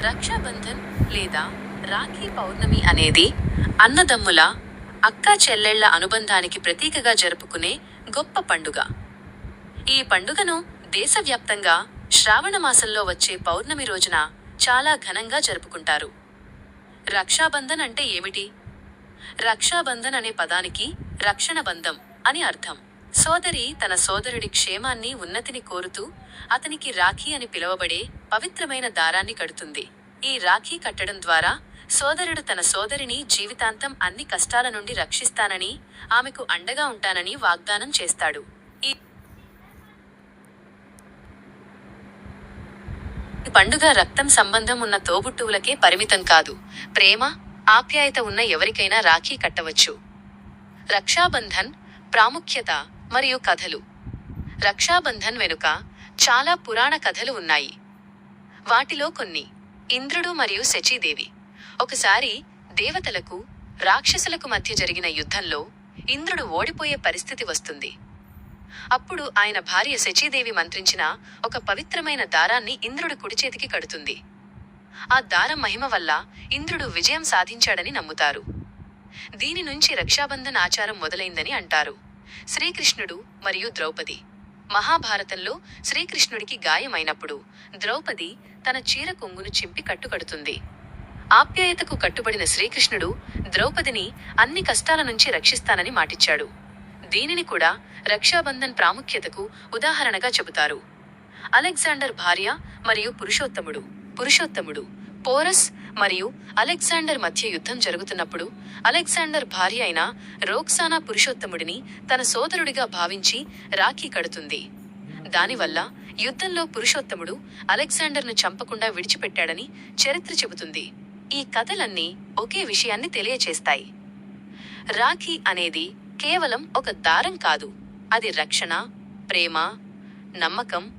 రక్షాబంధన్ లేదా రాఖీ పౌర్ణమి అనేది అన్నదమ్ముల అక్క చెల్లెళ్ళ అనుబంధానికి ప్రతీకగా జరుపుకునే గొప్ప పండుగ. ఈ పండుగను దేశవ్యాప్తంగా శ్రావణ మాసంలో వచ్చే పౌర్ణమి రోజున చాలా ఘనంగా జరుపుకుంటారు. రక్షాబంధన్ అంటే ఏమిటి? రక్షాబంధన్ అనే పదానికి రక్షణ బంధం అని అర్థం. సోదరి తన సోదరుడి క్షేమాన్ని ఉన్నతిని కోరుతూ అతనికి రాఖీ అని పిలువబడే పవిత్రమైన దారాన్ని కడుతుంది. ఈ రాఖీ కట్టడం ద్వారా సోదరుడు తన సోదరిని జీవితాంతం అన్ని కష్టాల నుండి రక్షిస్తానని ఆమెకు అండగా ఉంటానని వాగ్దానం చేస్తాడు. ఈ ఈ పండుగ రక్తం సంబంధం ఉన్న తోబుట్టువులకే పరిమితం కాదు. ప్రేమ ఆప్యాయత ఉన్న ఎవరికైనా రాఖీ కట్టవచ్చు. రక్షాబంధన్ ప్రాముఖ్యత మరియు కథలు. రక్షాబంధన్ వెనుక చాలా పురాణ కథలు ఉన్నాయి. వాటిలో కొన్ని ఇంద్రుడు మరియు శచీదేవి. ఒకసారి దేవతలకు రాక్షసులకు మధ్య జరిగిన యుద్ధంలో ఇంద్రుడు ఓడిపోయే పరిస్థితి వస్తుంది. అప్పుడు ఆయన భార్య శచీదేవి మంత్రించిన ఒక పవిత్రమైన దారాన్ని ఇంద్రుడు కుడి చేతికి కడుతుంది. ఆ దారం మహిమ వల్ల ఇంద్రుడు విజయం సాధించాడని నమ్ముతారు. దీని నుంచి రక్షాబంధన్ ఆచారం మొదలైందని అంటారు. శ్రీకృష్ణుడు మరియు ద్రౌపది. మహాభారతంలో శ్రీకృష్ణుడికి గాయమైనప్పుడు ద్రౌపది తన చీర కొంగును చింపి కట్టుకడుతుంది. ఆప్యాయతకు కట్టుబడిన శ్రీకృష్ణుడు ద్రౌపదిని అన్ని కష్టాల నుంచి రక్షిస్తానని మాటిచ్చాడు. దీనిని కూడా రక్షాబంధన్ ప్రాముఖ్యతకు ఉదాహరణగా చెబుతారు. అలెగ్జాండర్ భార్య మరియు పురుషోత్తముడు. పురుషోత్తముడు పోరస్ మరియు అలెగ్జాండర్ మధ్య యుద్ధం జరుగుతున్నప్పుడు అలెగ్జాండర్ భార్య అయిన రోక్సానా పురుషోత్తముడిని తన సోదరుడిగా భావించి రాఖీ కడుతుంది. దానివల్ల యుద్ధంలో పురుషోత్తముడు అలెగ్జాండర్ను చంపకుండా విడిచిపెట్టాడని చరిత్ర చెబుతుంది. ఈ కథలన్నీ ఒకే విషయాన్ని తెలియచేస్తాయి. రాఖీ అనేది కేవలం ఒక దారం కాదు. అది రక్షణ ప్రేమ నమ్మకం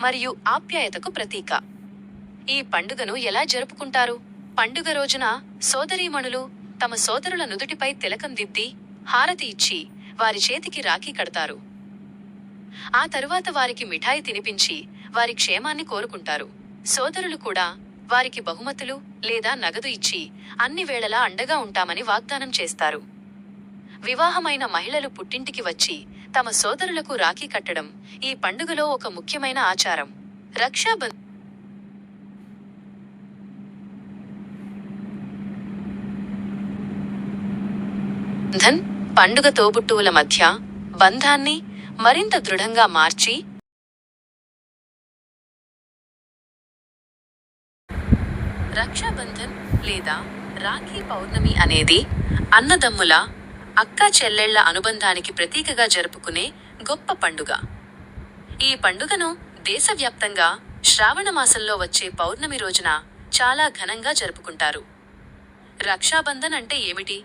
మరియు ఆప్యాయతకు ప్రతీక. ఈ పండుగను ఎలా జరుపుకుంటారు? పండుగ రోజున సోదరీమణులు తమ సోదరుల నుదుటిపై తిలకం దిద్ది హారతి ఇచ్చి వారి చేతికి రాఖీ కడతారు. ఆ తరువాత వారికి మిఠాయి తినిపించి వారి క్షేమాన్ని కోరుకుంటారు. సోదరులు కూడా వారికి బహుమతులు లేదా నగదు ఇచ్చి అన్ని వేళలా అండగా ఉంటామని వాగ్దానం చేస్తారు. వివాహమైన మహిళలు పుట్టింటికి వచ్చి తమ సోదరులకు రాఖీ కట్టడం ఈ పండుగలో ఒక ముఖ్యమైన ఆచారం. రక్షాబంధ ధన్ పండుగ తోబుట్టువుల మధ్య బంధాన్ని మరింత దృఢంగా మార్చి రక్షాబంధన్ లేదా రాఖీ పౌర్ణమి అనేది అన్నదమ్ముల అక్కా చెల్లెళ్ళ అనుబంధానికి ప్రతీకగా జరుపుకునే గొప్ప పండుగ. ఈ పండుగను దేశవ్యాప్తంగా శ్రావణ మాసంలో వచ్చే పౌర్ణమి రోజున చాలా ఘనంగా జరుపుకుంటారు. రక్షాబంధన్ అంటే ఏమిటి?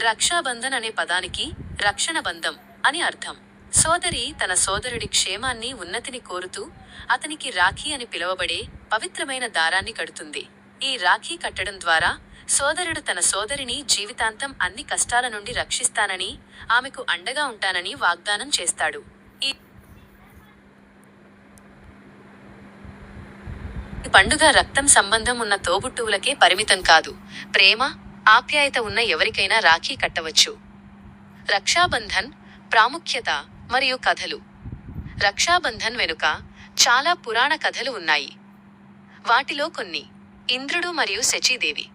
రక్షాబంధన్ అనే పదానికి రక్షణ బంధం అని అర్థం. సోదరి తన సోదరుడి క్షేమాన్ని ఉన్నతిని కోరుతూ అతనికి రాఖీ అని పిలువబడే పవిత్రమైన దారాన్ని కడుతుంది. ఈ రాఖీ కట్టడం ద్వారా సోదరుడు తన సోదరిని జీవితాంతం అన్ని కష్టాల నుండి రక్షిస్తానని ఆమెకు అండగా ఉంటానని వాగ్దానం చేస్తాడు. ఈ పండుగ రక్తం సంబంధం ఉన్న తోబుట్టువులకే పరిమితం కాదు. ప్రేమ ఆప్యాయత ఉన్న ఎవరికైనా రాఖీ కట్టవచ్చు. రక్షాబంధన్ ప్రాముఖ్యత మరియు కథలు. రక్షాబంధన్ వెనుక చాలా పురాణ కథలు ఉన్నాయి. వాటిలో కొన్ని ఇంద్రుడు మరియు శచీదేవి.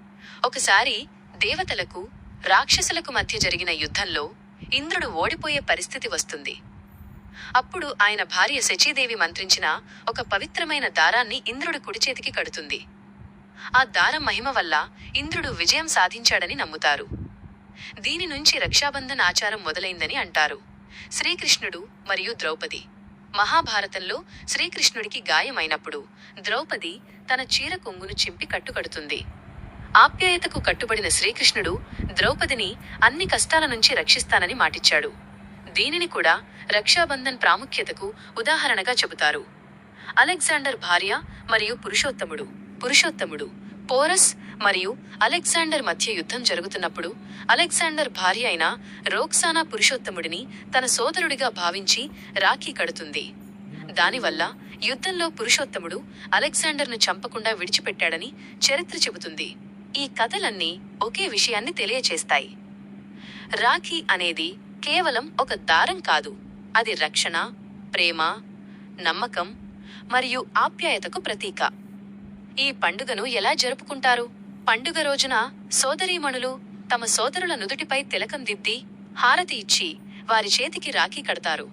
ఒకసారి దేవతలకు రాక్షసులకు మధ్య జరిగిన యుద్ధంలో ఇంద్రుడు ఓడిపోయే పరిస్థితి వస్తుంది. అప్పుడు ఆయన భార్య శచీదేవి మంత్రించిన ఒక పవిత్రమైన దారాన్ని ఇంద్రుడు కుడి చేతికి కడుతుంది. ఆ దారం మహిమ వల్ల ఇంద్రుడు విజయం సాధించాడని నమ్ముతారు. దీని నుంచి రక్షాబంధన్ ఆచారం మొదలైందని అంటారు. శ్రీకృష్ణుడు మరియు ద్రౌపది. మహాభారతంలో శ్రీకృష్ణుడికి గాయమైనప్పుడు ద్రౌపది తన చీర కొంగును చింపి కట్టుకడుతుంది. ఆప్యాయతకు కట్టుబడిన శ్రీకృష్ణుడు ద్రౌపదిని అన్ని కష్టాల నుంచి రక్షిస్తానని మాటిచ్చాడు. దీనిని కూడా రక్షాబంధన్ ప్రాముఖ్యతకు ఉదాహరణగా చెబుతారు. అలెగ్జాండర్ భార్య మరియు పురుషోత్తముడు. పురుషోత్తముడు. పోరస్ మరియు అలెగ్జాండర్ మధ్య యుద్ధం జరుగుతున్నప్పుడు అలెగ్జాండర్ భార్య అయిన రోక్సానా పురుషోత్తముడిని తన సోదరుడిగా భావించి రాఖీ కడుతుంది. దానివల్ల యుద్ధంలో పురుషోత్తముడు అలెగ్జాండర్ను చంపకుండా విడిచిపెట్టాడని చరిత్ర చెబుతుంది. ఈ కథలన్నీ ఒకే విషయాన్ని తెలియచేస్తాయి. రాఖీ అనేది కేవలం ఒక దారం కాదు. అది రక్షణ ప్రేమ నమ్మకం మరియు ఆప్యాయతకు ప్రతీక. ఈ పండుగను ఎలా జరుపుకుంటారు? పండుగ రోజున సోదరీమణులు తమ సోదరుల నుదుటిపై తిలకం దిద్ది హారతి ఇచ్చి వారి చేతికి రాఖీ కడతారు.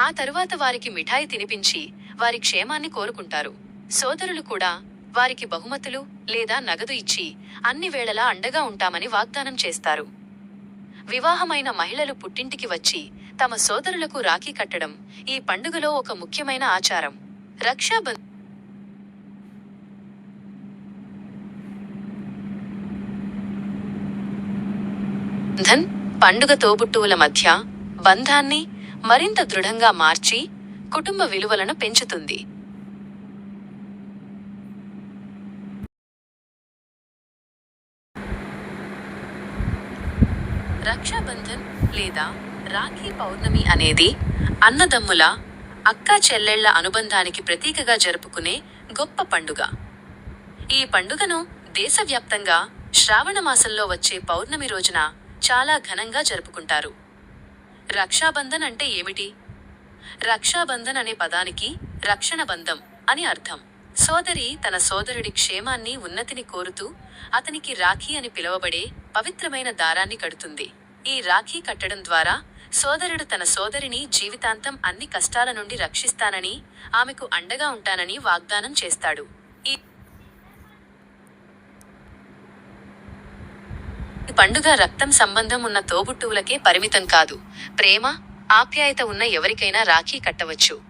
ఆ తరువాత వారికి మిఠాయి తినిపించి వారి క్షేమాన్ని కోరుకుంటారు. సోదరులు కూడా వారికి బహుమతులు లేదా నగదు ఇచ్చి అన్ని వేళలా అండగా ఉంటామని వాగ్దానం చేస్తారు. వివాహమైన మహిళలు పుట్టింటికి వచ్చి తమ సోదరులకు రాఖీ కట్టడం ఈ పండుగలో ఒక ముఖ్యమైన ఆచారం. రక్షాబంధన్ ధన్ పండుగ తోబుట్టువుల మధ్య బంధాన్ని మరింత దృఢంగా మార్చి కుటుంబ విలువలను పెంచుతుంది. రక్షాబంధన్ లేదా రాఖీ పౌర్ణమి అనేది అన్నదమ్ముల అక్కా చెల్లెళ్ళ అనుబంధానికి ప్రతీకగా జరుపుకునే గొప్ప పండుగ. ఈ పండుగను దేశవ్యాప్తంగా శ్రావణ మాసంలో వచ్చే పౌర్ణమి రోజున చాలా ఘనంగా జరుపుకుంటారు. రక్షాబంధన్ అంటే ఏమిటి? రక్షాబంధన్ అనే పదానికి రక్షణ బంధం అని అర్థం. సోదరి తన సోదరుడి క్షేమాన్ని ఉన్నతిని కోరుతూ అతనికి రాఖీ అని పిలువబడే పవిత్రమైన దారాన్ని కడుతుంది. ఈ రాఖీ కట్టడం ద్వారా సోదరుడు తన సోదరిని జీవితాంతం అన్ని కష్టాల నుండి రక్షిస్తానని ఆమెకు అండగా ఉంటానని వాగ్దానం చేస్తాడు. ఈ పండుగ రక్తం సంబంధం ఉన్న తోబుట్టువులకే పరిమితం కాదు. ప్రేమ ఆప్యాయత ఉన్న ఎవరికైనా రాఖీ కట్టవచ్చు.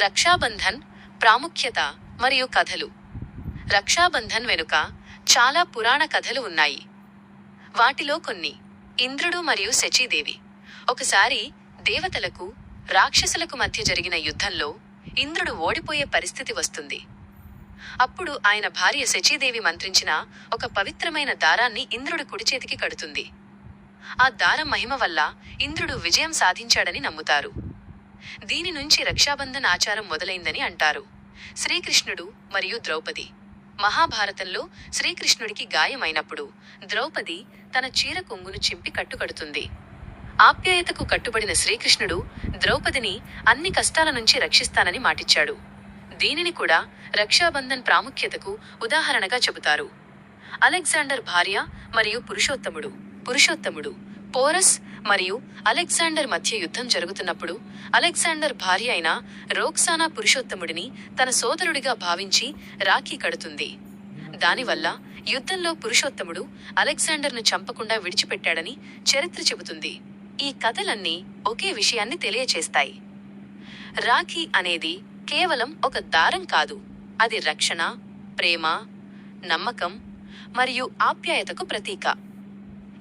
రక్షాబంధన్ ప్రాముఖ్యత మరియు కథలు. రక్షాబంధన్ వెనుక చాలా పురాణ కథలు ఉన్నాయి. వాటిలో కొన్ని ఇంద్రుడు మరియు శచీదేవి. ఒకసారి దేవతలకు రాక్షసులకు మధ్య జరిగిన యుద్ధంలో ఇంద్రుడు ఓడిపోయే పరిస్థితి వస్తుంది. అప్పుడు ఆయన భార్య శచీదేవి మంత్రించిన ఒక పవిత్రమైన దారాన్ని ఇంద్రుడు కుడిచేతికి కడుతుంది. ఆ దారం మహిమ వల్ల ఇంద్రుడు విజయం సాధించాడని నమ్ముతారు. దీని నుంచి రక్షాబంధన్ ఆచారం మొదలైందని అంటారు. శ్రీకృష్ణుడు మరియు ద్రౌపది. మహాభారతంలో శ్రీకృష్ణుడికి గాయమైనప్పుడు ద్రౌపది తన చీర కొంగును చింపి కట్టుకడుతుంది. ఆప్యాయతకు కట్టుబడిన శ్రీకృష్ణుడు ద్రౌపదిని అన్ని కష్టాల నుంచి రక్షిస్తానని మాటిచ్చాడు. దీనిని కూడా రక్షాబంధన్ ప్రాముఖ్యతకు ఉదాహరణగా చెబుతారు. అలెగ్జాండర్ భార్య మరియు పురుషోత్తముడు పురుషోత్తముడు పోరస్ మరియు అలెగ్జాండర్ మధ్య యుద్ధం జరుగుతున్నప్పుడు అలెగ్జాండర్ భార్య అయిన రోక్సానా పురుషోత్తముడిని తన సోదరుడిగా భావించి రాఖీ కడుతుంది. దానివల్ల యుద్ధంలో పురుషోత్తముడు అలెగ్జాండర్ను చంపకుండా విడిచిపెట్టాడని చరిత్ర చెబుతుంది. ఈ కథలన్నీ ఒకే విషయాన్ని తెలియచేస్తాయి. రాఖీ అనేది కేవలం ఒక దారం కాదు. అది రక్షణ ప్రేమ నమ్మకం మరియు ఆప్యాయతకు ప్రతీక.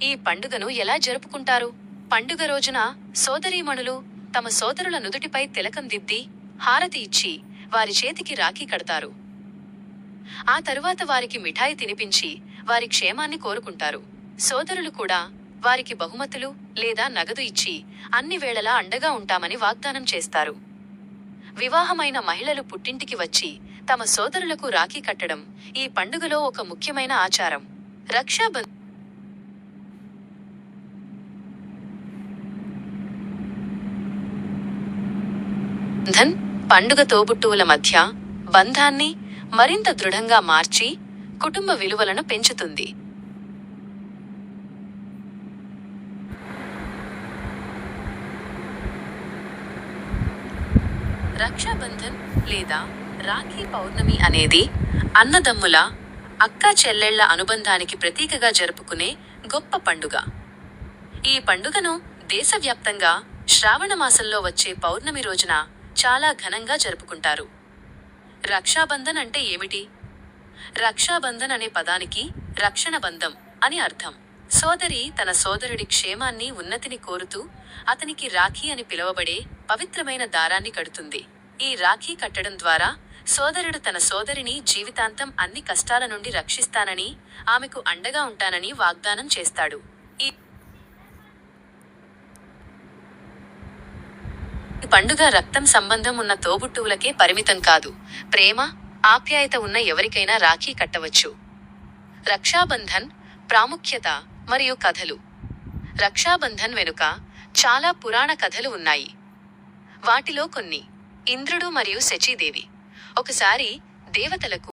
ఈ పండుగను ఎలా జరుపుకుంటారు? పండుగ రోజున సోదరీమణులు తమ సోదరుల నుదుటిపై తిలకం దిద్ది హారతి ఇచ్చి వారి చేతికి రాఖీ కడతారు. ఆ తరువాత వారికి మిఠాయి తినిపించి వారి క్షేమాన్ని కోరుకుంటారు. సోదరులు కూడా వారికి బహుమతులు లేదా నగదు ఇచ్చి అన్ని వేళలా అండగా ఉంటామని వాగ్దానం చేస్తారు. వివాహమైన మహిళలు పుట్టింటికి వచ్చి తమ సోదరులకు రాఖీ కట్టడం ఈ పండుగలో ఒక ముఖ్యమైన ఆచారం. రక్షాబంధ ధన్ పండుగ తోబుట్టువుల మధ్య బంధాన్ని మరింత దృఢంగా మార్చి కుటుంబ విలువలను పెంచుతుంది. రక్షాబంధన్ లేదా రాఖీ పౌర్ణమి అనేది అన్నదమ్ముల అక్క చెల్లెళ్ళ అనుబంధానికి ప్రతీకగా జరుపుకునే గొప్ప పండుగ. ఈ పండుగను దేశవ్యాప్తంగా శ్రావణ మాసంలో వచ్చే పౌర్ణమి రోజున చాలా ఘనంగా జరుపుకుంటారు. రక్షాబంధన్ అంటే ఏమిటి? రక్షాబంధన్ అనే పదానికి రక్షణ బంధం అని అర్థం. సోదరి తన సోదరుడి క్షేమాన్ని ఉన్నతిని కోరుతూ అతనికి రాఖీ అని పిలువబడే పవిత్రమైన దారాన్ని కడుతుంది. ఈ రాఖీ కట్టడం ద్వారా సోదరుడు తన సోదరిని జీవితాంతం అన్ని కష్టాల నుండి రక్షిస్తానని ఆమెకు అండగా ఉంటానని వాగ్దానం చేస్తాడు. ఈ పండుగ రక్తం సంబంధం ఉన్న తోబుట్టువులకే పరిమితం కాదు. ప్రేమ ఆప్యాయత ఉన్న ఎవరికైనా రాఖీ కట్టవచ్చు. రక్షాబంధన్ ప్రాముఖ్యత మరియు కథలు. రక్షాబంధన్ వెనుక చాలా పురాణ కథలు ఉన్నాయి. వాటిలో కొన్ని ఇంద్రుడు మరియు శచీదేవి. ఒకసారి దేవతలకు